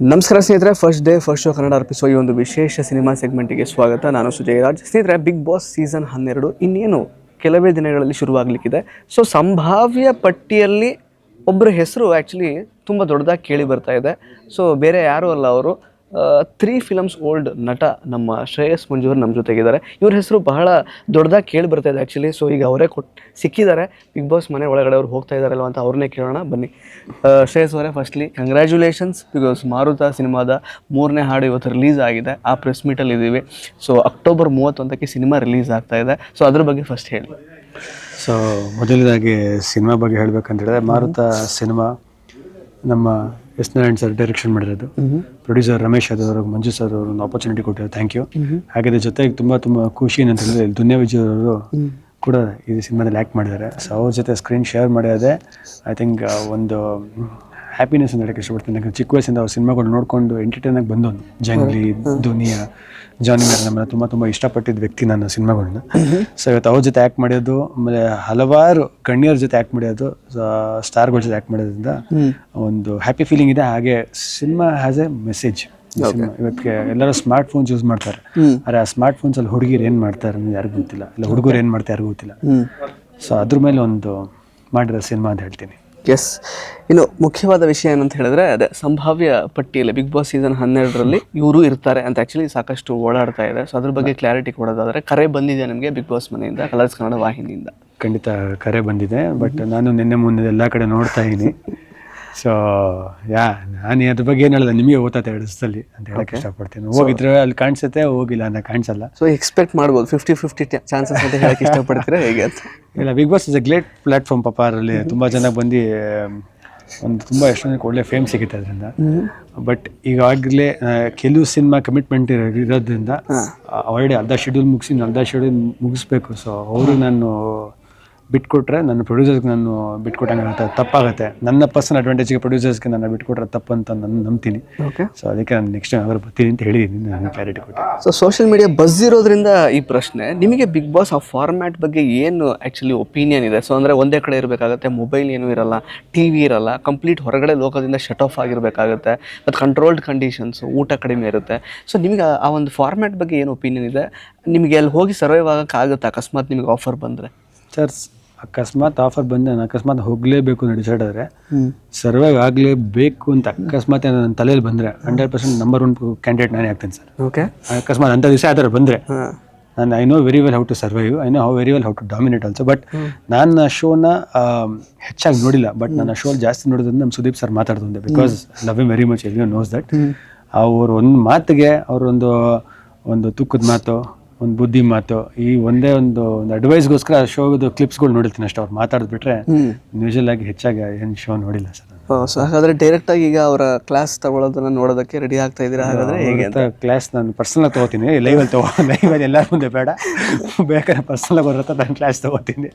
ನಮಸ್ಕಾರ ಸ್ನೇಹಿತರೆ first day first show Kannada ಅರ್ಪಿಸುವ ಈ ಒಂದು ವಿಶೇಷ ಸಿನಿಮಾ ಸೆಗ್ಮೆಂಟಿಗೆ ಸ್ವಾಗತ. ನಾನು ಸುಜಯ್ ರಾಜ್ ಸ್ನೇಹಿತರೆ ಬಿಗ್ ಬಾಸ್ ಸೀಸನ್ ಹನ್ನೆರಡು ಇನ್ನೇನು ಕೆಲವೇ ದಿನಗಳಲ್ಲಿ ಶುರುವಾಗಲಿಕ್ಕಿದೆ. ಸೊ ಸಂಭಾವ್ಯ ಪಟ್ಟಿಯಲ್ಲಿ ಒಬ್ಬರ ಹೆಸರು ಆ್ಯಕ್ಚುಲಿ ತುಂಬ ದೊಡ್ಡದಾಗಿ ಕೇಳಿ ಬರ್ತಾ ಇದೆ. ಸೊ ಬೇರೆ ಯಾರೂ ಅಲ್ಲ ಅವರು. ತ್ರೀ ಫಿಲಮ್ಸ್ ಓಲ್ಡ್ ನಟ ನಮ್ಮ ಶ್ರೇಯಸ್ ಮಂಜೂರ್ ನಮ್ಮ ಜೊತೆಗಿದ್ದಾರೆ. ಇವ್ರ ಹೆಸರು ಬಹಳ ದೊಡ್ಡದಾಗಿ ಕೇಳಿ ಬರ್ತಾ ಇದೆ ಆ್ಯಕ್ಚುಲಿ ಸೊ ಈಗ ಅವರೇ ಕೊಟ್ಟು ಸಿಕ್ಕಿದ್ದಾರೆ. ಬಿಗ್ ಬಾಸ್ ಮನೆ ಒಳಗಡೆ ಅವ್ರು ಹೋಗ್ತಾ ಇದ್ದಾರಲ್ವ ಅಂತ ಅವ್ರನ್ನೇ ಕೇಳೋಣ ಬನ್ನಿ. ಶ್ರೇಯಸ್ ಅವರೇ ಫಸ್ಟ್ಲಿ ಕಂಗ್ರ್ಯಾಚುಲೇಷನ್ಸ್ ಬಿಕಾಸ್ ಮಾರುತ ಸಿನಿಮಾದ ಮೂರನೇ ಹಾಡು ಇವತ್ತು ರಿಲೀಸ್ ಆಗಿದೆ. ಆ ಪ್ರೆಸ್ ಮೀಟಲ್ಲಿ ಇದ್ದೀವಿ ಸೊ ಅಕ್ಟೋಬರ್ ಮೂವತ್ತೊಂದಕ್ಕೆ ಸಿನಿಮಾ ರಿಲೀಸ್ ಆಗ್ತಾ ಇದೆ. ಸೊ ಅದ್ರ ಬಗ್ಗೆ ಫಸ್ಟ್ ಹೇಳಿ. ಸೊ ಮೊದಲನೇದಾಗಿ ಸಿನಿಮಾ ಬಗ್ಗೆ ಹೇಳಬೇಕಂತ ಹೇಳಿದ್ರೆ ಮಾರುತ ಸಿನಿಮಾ ನಮ್ಮ ಎಸ್ ನಾರಾಯಣ್ ಸರ್ ಡೈರೆಕ್ಷನ್ ಮಾಡಿರೋದು. ಪ್ರೊಡ್ಯೂಸರ್ ರಮೇಶ್ ಯಾದವ್ ಅವರು ಮಂಜು ಸರ್ ಅವರು ಒಂದು ಆಪರ್ಚುನಿಟಿ ಕೊಟ್ಟಿದ್ದಾರೆ ಥ್ಯಾಂಕ್ ಯು ಹಾಗೆ ಜೊತೆಗೆ ತುಂಬ ತುಂಬ ಖುಷಿ ಏನಂತ ಹೇಳಿದ್ರೆ ದುನ್ಯಾ ವಿಜಯ್ ಅವರು ಕೂಡ ಈ ಸಿನಿಮಾದಲ್ಲಿ ಆ್ಯಕ್ಟ್ ಮಾಡಿದ್ದಾರೆ. ಸೊ ಅವ್ರ ಜೊತೆ ಸ್ಕ್ರೀನ್ ಶೇರ್ ಮಾಡಿರೋದೆ ಐ ಥಿಂಕ್ ಒಂದು ಹ್ಯಾಪಿನೆಸ್ ಅಂತ ಹೇಳಕ್ಕೆ ಇಷ್ಟಪಡ್ತೀನಿ ಯಾಕಂದ್ರೆ ಚಿಕ್ಕ ವಯಸ್ಸಿಂದ ಅವ್ರ ಸಿನಿಮಾಗಳು ನೋಡಿಕೊಂಡು ಎಂಟರ್ಟೈನ್ ಆಗಿ ಬಂದವನು. ಜಂಗ್ಲಿ ದುನಿಯಾ ಜಾನಿ ಮೇರ್ ನಮ್ಮನ್ನ ತುಂಬ ತುಂಬ ಇಷ್ಟಪಟ್ಟಿದ್ದ ವ್ಯಕ್ತಿ ನನ್ನ ಸಿನಿಮಾಗಳನ್ನ ಸೊ ಇವತ್ತು ಅವ್ರ ಜೊತೆ ಆ್ಯಕ್ಟ್ ಮಾಡಿದ್ದು ಆಮೇಲೆ ಹಲವಾರು ಗಣ್ಯರ ಜೊತೆ ಆ್ಯಕ್ಟ್ ಮಾಡಿರೋದು ಸ್ಟಾರ್ಗಳ ಜೊತೆ ಆ್ಯಕ್ಟ್ ಮಾಡೋದ್ರಿಂದ ಒಂದು ಹ್ಯಾಪಿ ಫೀಲಿಂಗ್ ಇದೆ. ಹಾಗೆ ಸಿನಿಮಾ ಹ್ಯಾಸ್ ಎ ಮೆಸೇಜ್ ಇವತ್ತಿಗೆ ಎಲ್ಲರೂ ಸ್ಮಾರ್ಟ್ ಫೋನ್ಸ್ ಯೂಸ್ ಮಾಡ್ತಾರೆ ಅರೆ ಆ ಸ್ಮಾರ್ಟ್ ಫೋನ್ಸ್ ಅಲ್ಲಿ ಹುಡುಗಿರು ಏನು ಮಾಡ್ತಾರೆ ಅನ್ನೋದು ಯಾರಿಗೂ ಗೊತ್ತಿಲ್ಲ. ಇಲ್ಲ ಹುಡುಗರು ಏನು ಮಾಡ್ತಾರೆ ಯಾರಿಗೂ ಗೊತ್ತಿಲ್ಲ. ಸೊ ಅದ್ರ ಮೇಲೆ ಒಂದು ಮಾಡಿರೋ ಸಿನಿಮಾ ಅಂತ ಹೇಳ್ತೀನಿ. ಎಸ್ ಇನ್ನು ಮುಖ್ಯವಾದ ವಿಷಯ ಏನಂತ ಹೇಳಿದ್ರೆ, ಅದೇ ಸಂಭಾವ್ಯ ಪಟ್ಟಿಯಲ್ಲಿ ಬಿಗ್ ಬಾಸ್ ಸೀಸನ್ ಹನ್ನೆರಡರಲ್ಲಿ ಇವರು ಇರ್ತಾರೆ ಅಂತ ಆ್ಯಕ್ಚುಲಿ ಸಾಕಷ್ಟು ಓಡಾಡ್ತಾ ಇದೆ. ಸೊ ಅದ್ರ ಬಗ್ಗೆ ಕ್ಲಾರಿಟಿ ಕೊಡೋದಾದರೆ, ಕರೆ ಬಂದಿದೆ ನಿಮಗೆ ಬಿಗ್ ಬಾಸ್ ಮನೆಯಿಂದ ಕಲರ್ಸ್ ಕನ್ನಡ ವಾಹಿನಿಯಿಂದ. ಖಂಡಿತ ಕರೆ ಬಂದಿದೆ ಬಟ್ ನಾನು ನಿನ್ನೆ ಮುಂದೆ ಎಲ್ಲ ಕಡೆ ನೋಡ್ತಾ ಇದ್ದೀನಿ. ಸೊ ಯಾ ನಾನು ಅದ್ರ ಬಗ್ಗೆ ಏನು ಹೇಳಿದೆ ನಿಮಗೆ ಓದ್ತಾ ಎರಡು ದಿವಸದಲ್ಲಿ ಅಂತ ಹೇಳಕ್ಕೆ ಇಷ್ಟಪಡ್ತೀನಿ. ಹೋಗಿದ್ರೆ ಅಲ್ಲಿ ಕಾಣಿಸುತ್ತೆ ಹೋಗಿಲ್ಲ ಅಂತ ಕಾಣಿಸಲ್ಲ. ಸೊ ಎಕ್ಸ್ಪೆಕ್ಟ್ ಮಾಡ್ಬೋದು ಫಿಫ್ಟಿ ಫಿಫ್ಟಿ ಚಾನ್ಸಸ್ ಅಂತ ಹೇಳಕ್ಕೆ ಇಷ್ಟಪಡ್ತೀರಾ ಹೇಗೆ ಅಂತ? ಇಲ್ಲ Bigg Boss is a great platform ಪಾಪ ಅದರಲ್ಲಿ ತುಂಬ ಜನ ಬಂದು ಒಂದು ತುಂಬ ಎಷ್ಟೊಂದಕ್ಕೆ ಒಳ್ಳೆ ಫೇಮ್ ಸಿಗುತ್ತೆ ಅದರಿಂದ. ಬಟ್ ಈಗಾಗಲೇ ಕೆಲವು ಸಿನಿಮಾ ಕಮಿಟ್ಮೆಂಟ್ ಇರೋದ್ರಿಂದ ಆಲ್ರೆಡಿ ಅರ್ಧ ಶೆಡ್ಯೂಲ್ ಮುಗಿಸಿ ಅರ್ಧ ಶೆಡ್ಯೂಲ್ ಮುಗಿಸ್ಬೇಕು. ಸೊ ಅವರು ನಾನು ಬಿಟ್ಕೊಟ್ರೆ ನನ್ನ ಪ್ರೊಡ್ಯೂಸರ್ಸ್ಗೆ ನಾನು ಬಿಟ್ಕೊಟ್ಟಂಗೆ ಅಂತ ತಪ್ಪಾಗುತ್ತೆ. ನನ್ನ ಪರ್ಸನ್ ಅಡ್ವಾಂಟೇಜ್ಗೆ ಪ್ರೊಡ್ಯೂಸರ್ಸ್ಗೆ ನಾನು ಬಿಟ್ಕೊಟ್ರೆ ತಪ್ಪು ಅಂತ ನಾನು ನಂಬ್ತೀನಿ. ಓಕೆ ಸೊ ಅದಕ್ಕೆ ನಾನು ನೆಕ್ಸ್ಟ್ ಟೈಮ್ ಅವರು ಬರ್ತೀನಿ ಅಂತ ಹೇಳಿದ್ದೀನಿ ನಾನು ಕ್ಲಾರಿಟಿ ಕೊಟ್ಟೆ ಸೊ ಸೋಷಿಯಲ್ ಮೀಡಿಯಾ ಬಸ್ ಇರೋದ್ರಿಂದ ಈ ಪ್ರಶ್ನೆ ನಿಮಗೆ ಬಿಗ್ ಬಾಸ್ ಆ ಫಾರ್ಮ್ಯಾಟ್ ಬಗ್ಗೆ ಏನು ಆ್ಯಕ್ಚುಲಿ ಒಪಿನಿಯನ್ ಇದೆ? ಸೊ ಅಂದರೆ ಒಂದೇ ಕಡೆ ಇರಬೇಕಾಗುತ್ತೆ ಮೊಬೈಲ್ ಏನೂ ಇರಲ್ಲ ಟಿ ವಿ ಇರಲ್ಲ ಕಂಪ್ಲೀಟ್ ಹೊರಗಡೆ ಲೋಕದಿಂದ ಶಟ್ ಆಫ್ ಆಗಿರಬೇಕಾಗುತ್ತೆ ಮತ್ತು ಕಂಟ್ರೋಲ್ಡ್ ಕಂಡೀಷನ್ಸ್ ಊಟ ಕಡಿಮೆ ಇರುತ್ತೆ. ಸೊ ನಿಮಗೆ ಆ- ಆ ಒಂದು ಫಾರ್ಮ್ಯಾಟ್ ಬಗ್ಗೆ ಏನು ಒಪಿನಿಯನ್ ಇದೆ? ನಿಮಗೆ ಅಲ್ಲಿ ಹೋಗಿ ಸರ್ವೈವ್ ಆಗೋಕ್ಕಾಗುತ್ತೆ ಅಕಸ್ಮಾತ್ ನಿಮಗೆ ಆಫರ್ ಬಂದರೆ? ಸರ್ ಅಕಸ್ಮಾತ್ ಆಫರ್ ಬಂದು ನಾನು ಅಕಸ್ಮಾತ್ ಹೋಗಲೇಬೇಕು ಅಂತ ಡಿಸೈಡ್ ಆದರೆ ಸರ್ವೈವ್ ಆಗಲೇಬೇಕು ಅಂತ ಅಕಸ್ಮಾತ್ ನನ್ನ ತಲೆಯಲ್ಲಿ ಬಂದರೆ hundred percent number one candidate ನಾನೇ ಆಗ್ತೇನೆ ಸರ್. ಓಕೆ ಅಕಸ್ಮಾತ್ ಅಂಥ ದಿವಸ ಆ ಬಂದ್ರೆ ನಾನು I know very well how to survive I know how very well how to dominate also but ನಾನು ಆ ಶೋನ ಹೆಚ್ಚಾಗಿ ನೋಡಿಲ್ಲ ಬಟ್ ನಾನು ಆ ಶೋ ಜಾಸ್ತಿ ನೋಡೋದ್ರಿಂದ ನಮ್ಮ Sudeep sir ಮಾತಾಡ್ತಂದೆ because love you very much ಎಲ್ಲಿ ನೋಸ್ ದಟ್ ಅವ್ರ ಒಂದು ಮಾತಿಗೆ ಅವರೊಂದು ಒಂದು ತುಕ್ಕದ ಮಾತು ಒಂದು ಬುದ್ಧಿ ಮಾತು ಈ ಒಂದೇ ಒಂದು ಒಂದು ಅಡ್ವೈಸ್ಗೋಸ್ಕರ ಶೋದು ಕ್ಲಿಪ್ಸ್ಗಳು ನೋಡಿರ್ತೀನಿ ಅಷ್ಟೇ ಅವ್ರು ಮಾತಾಡ್ಬಿಟ್ರೆ ಯೂಶಲ್ ಆಗಿ ಹೆಚ್ಚಾಗಿ ಏನು ಶೋ ನೋಡಿಲ್ಲ ಸರ್ ಸೊ ಡೈರೆಕ್ಟ್ ಆಗಿ ಈಗ ಅವರ ಕ್ಲಾಸ್ ತಗೊಳ್ಳೋದನ್ನ ನೋಡೋದಕ್ಕೆ ರೆಡಿ ಆಗ್ತಾ ಇದ್ದೀರಾ? ಹಾಗಾದ್ರೆ ಹೇಗೆ ಅಂತ? ಕ್ಲಾಸ್ ನಾನು ಪರ್ಸನಲ್ ತಗೋತೀನಿ ಲೈವ್ ಅಲ್ಲಿ ತಗೋ ಲೈವ್ ಅಲ್ಲಿ ಎಲ್ಲರ ಮುಂದೆ ಬೇಡ ಬೇಕಾದ್ರೆ ಪರ್ಸನಲ್ ಬರತ್ತ ನಾನು ಕ್ಲಾಸ್ ತಗೋತೀನಿ.